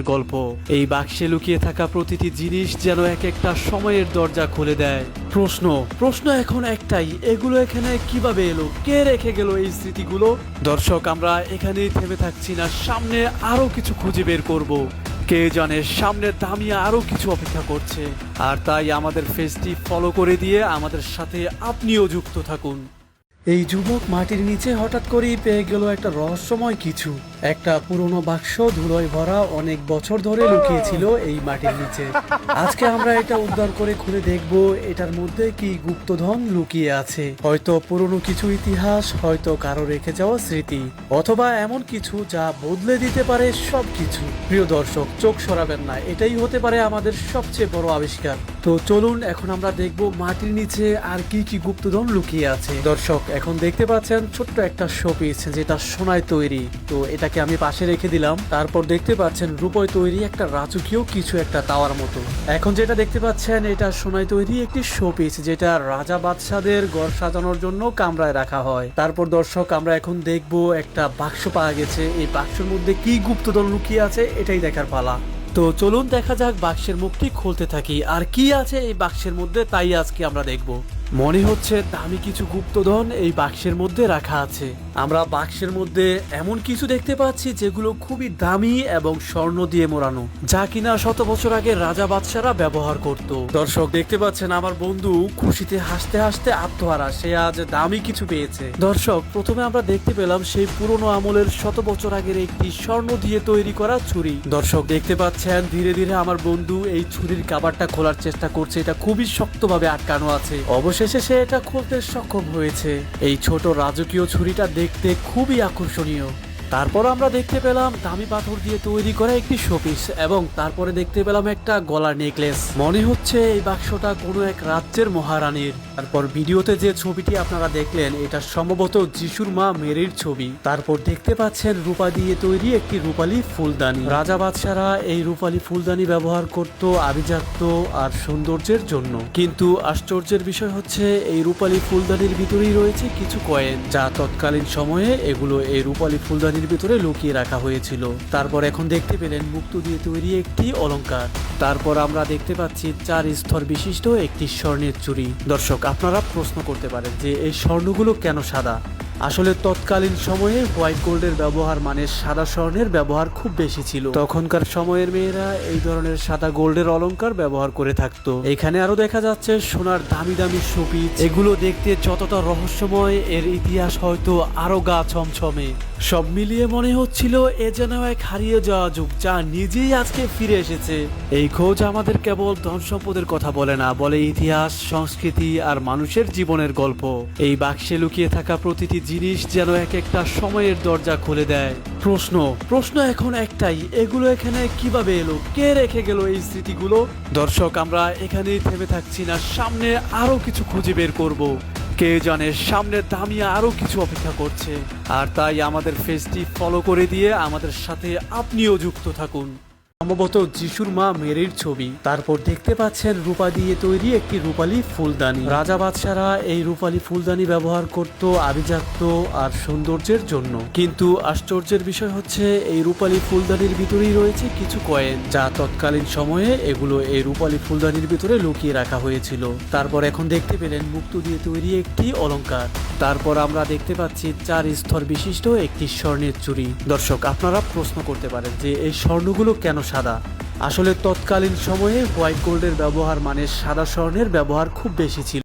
গল্প। এই বাক্সে লুকিয়ে থাকা প্রতিটি জিনিস যেন এক একটা সময়ের দরজা খুলে দেয়। প্রশ্ন প্রশ্ন এখন একটাই, এগুলো এখানে কীভাবে এলো? কে রেখে গেল এই স্মৃতিগুলো? দর্শক, আমরা এখানেই থেমে থাকছি না, সামনে আরও কিছু খুঁজে বের করব। কে জানে সামনে দামি আরও কিছু অপেক্ষা করছে। আর তাই আমাদের ফেসটি ফলো করে দিয়ে আমাদের সাথে আপনিও যুক্ত থাকুন। এই যুবক মাটির নিচে হঠাৎ করেই পেয়ে গেল একটা রহস্যময় কিছু। একটা পুরনো বাক্স ধুলোয় ভরা অনেক বছর ধরে লুকিয়েছিল এই মাটির নিচে। আজকে আমরা এটা উদ্ধার করে খুলে দেখব এটার মধ্যে কি গুপ্তধন লুকিয়ে আছে। হয়তো পুরনো কিছু ইতিহাস, হয়তো কারও রেখে যাওয়া স্মৃতি, অথবা এমন কিছু যা বদলে দিতে পারে সবকিছু। প্রিয় দর্শক, চোখ সরাবেন না, এটাই হতে পারে আমাদের সবচেয়ে বড় আবিষ্কার। তো চলুন, এখন আমরা দেখব মাটির নিচে আর কি কি গুপ্তধন লুকিয়ে আছে। দর্শক, এখন দেখতে পাচ্ছেন ছোট্ট একটা শোপিস যেটা সোনায় তৈরি। তো এটাকে আমি পাশে রেখে দিলাম। তারপর দেখতে পাচ্ছেন রূপয় তৈরি একটা রাজকীয় কিছু একটা তাওয়ার মতো। এখন যেটা দেখতে পাচ্ছেন, এটা সোনায় তৈরি একটি শোপিস, যেটা রাজা বাদশাদের ঘর সাজানোর জন্য কামরায় রাখা হয়। তারপর দর্শক, আমরা এখন দেখব একটা বাক্স পাওয়া গেছে। এই বাক্সের মধ্যে কি গুপ্তধন লুকিয়ে আছে, এটাই দেখার পালা। তো চলুন দেখা যাক বাক্সের মুখটি খুলতে থাকি। আর কি আছে এই বাক্সের মধ্যে, তাই আজকে আমরা দেখব। মনে হচ্ছে দামি কিছু গুপ্তধন এই বাক্সের মধ্যে রাখা আছে। আমরা বাক্সের মধ্যে এমন কিছু দেখতে পাচ্ছি যেগুলো খুবই দামি এবং স্বর্ণ দিয়ে মোড়ানো, যা কিনা শত বছর আগে রাজা বাদশারা ব্যবহার করত। দর্শক, দেখতে পাচ্ছেন আমার বন্ধু খুশিতে হাসতে হাসতে আত্মহারা, সে আজ দামি কিছু পেয়েছে। দর্শক, প্রথমে আমরা দেখতে পেলাম সেই পুরনো আমলের শত বছর আগের একটি স্বর্ণ দিয়ে তৈরি করা ছুরি। দর্শক, দেখতে পাচ্ছেন ধীরে ধীরে আমার বন্ধু এই ছুরির কাবারটা খোলার চেষ্টা করছে, এটা খুবই শক্তভাবে আটকানো আছে। অবশেষে সে এটা খুলতে সক্ষম হয়েছে। এই ছোট রাজকীয় ছুরিটা দেখতে খুবই আকর্ষণীয়। তারপর আমরা দেখতে পেলাম দামি পাথর দিয়ে তৈরি করা একটি শোপিস এবং তারপরে দেখতে পেলাম একটা গলার নেকলেস। মনে হচ্ছে এই বাক্সটা কোনো এক রাজ্যের মহারানীর। তারপর ভিডিওতে যে ছবিটি আপনারা দেখলেন, এটা সম্ভবত যিশুর মা মেরির ছবি। তারপর দেখতে পাচ্ছেন রূপা দিয়ে তৈরি একটি রূপালি ফুলদানি। রাজা বাদশারা এই রূপালি ফুলদানি ব্যবহার করত আভিজাত্য আর সৌন্দর্যের জন্য। কিন্তু আশ্চর্যের বিষয় হচ্ছে, এই রূপালি ফুলদানির ভিতরেই রয়েছে কিছু কয়েন, যা তৎকালীন সময়ে এগুলো এই রূপালী ফুলদানির ভিতরে লুকিয়ে রাখা হয়েছিল। তারপর এখন দেখতে পেলেন মুক্ত দিয়ে তৈরি একটি অলঙ্কার তারপর আমরা দেখতে পাচ্ছি চার স্তর বিশিষ্ট একটি স্বর্ণের চুরি দর্শক, আপনারা প্রশ্ন করতে পারেন যে এই স্বর্ণগুলো কেন সাদা? আসলে তৎকালীন সময়ে হোয়াইট গোল্ডের ব্যবহার মানে সাদা স্বর্ণের ব্যবহার খুব বেশি ছিল। তখনকার সময়ের মেয়েরা এই ধরনের সাদা গোল্ডের অলংকার ব্যবহার করে থাকতো। এখানে আরও দেখা যাচ্ছে সোনার দামি দামি সুপিচ এগুলো দেখতে যতটা রহস্যময়, এর ইতিহাস হয়তো আরও গা ছমছমে। সব মিলিয়ে মনে হচ্ছিল এ যেন এক হারিয়ে যাওয়া যুগ যা নিজেই আজকে ফিরে এসেছে। এই খোঁজ আমাদের কেবল ধন সম্পদের কথা বলে না, বলে ইতিহাস, সংস্কৃতি আর মানুষের জীবনের গল্প। এই বাক্সে লুকিয়ে থাকা প্রতিটি জিনিস যেন এক একটা সময়ের দরজা খুলে দেয়। প্রশ্ন প্রশ্ন এখন একটাই, এগুলো এখানে কীভাবে এলো? কে রেখে গেল এই স্মৃতিগুলো? দর্শক, আমরা এখানেই থেমে থাকছি না, সামনে আরও কিছু খুঁজে বের করব। কে জানে সামনে দামি আরও কিছু অপেক্ষা করছে। আর তাই আমাদের ফেসটি ফলো করে দিয়ে আমাদের সাথে আপনিও যুক্ত থাকুন। সম্ভবত যিশুর মা মেরির ছবি। তারপর দেখতে পাচ্ছেন রূপা দিয়ে তৈরি একটি রূপালি ফুলদানি। রাজা বাদশারা এই রূপালি ফুলদানি ব্যবহার করত আভিজাত্য আর সৌন্দর্যের জন্য। কিন্তু আশ্চর্যের বিষয় হচ্ছে, এই রূপালি ফুলদানির ভিতরেই রয়েছে কিছু কয়েন, যা তৎকালীন সময়ে এগুলো এই রূপালি ফুলদানির ভিতরে লুকিয়ে রাখা হয়েছিল। তারপর এখন দেখতে পেলেন মুক্ত দিয়ে তৈরি একটি অলংকার। তারপর আমরা দেখতে পাচ্ছি চার স্তর বিশিষ্ট একটি স্বর্ণের চুরি দর্শক, আপনারা প্রশ্ন করতে পারেন যে এই স্বর্ণগুলো কেন সাদা। আসলে তৎকালীন সময়ে হোয়াইট গোল্ডের ব্যবহার মানে সাদা স্বর্ণের ব্যবহার খুব বেশি ছিল।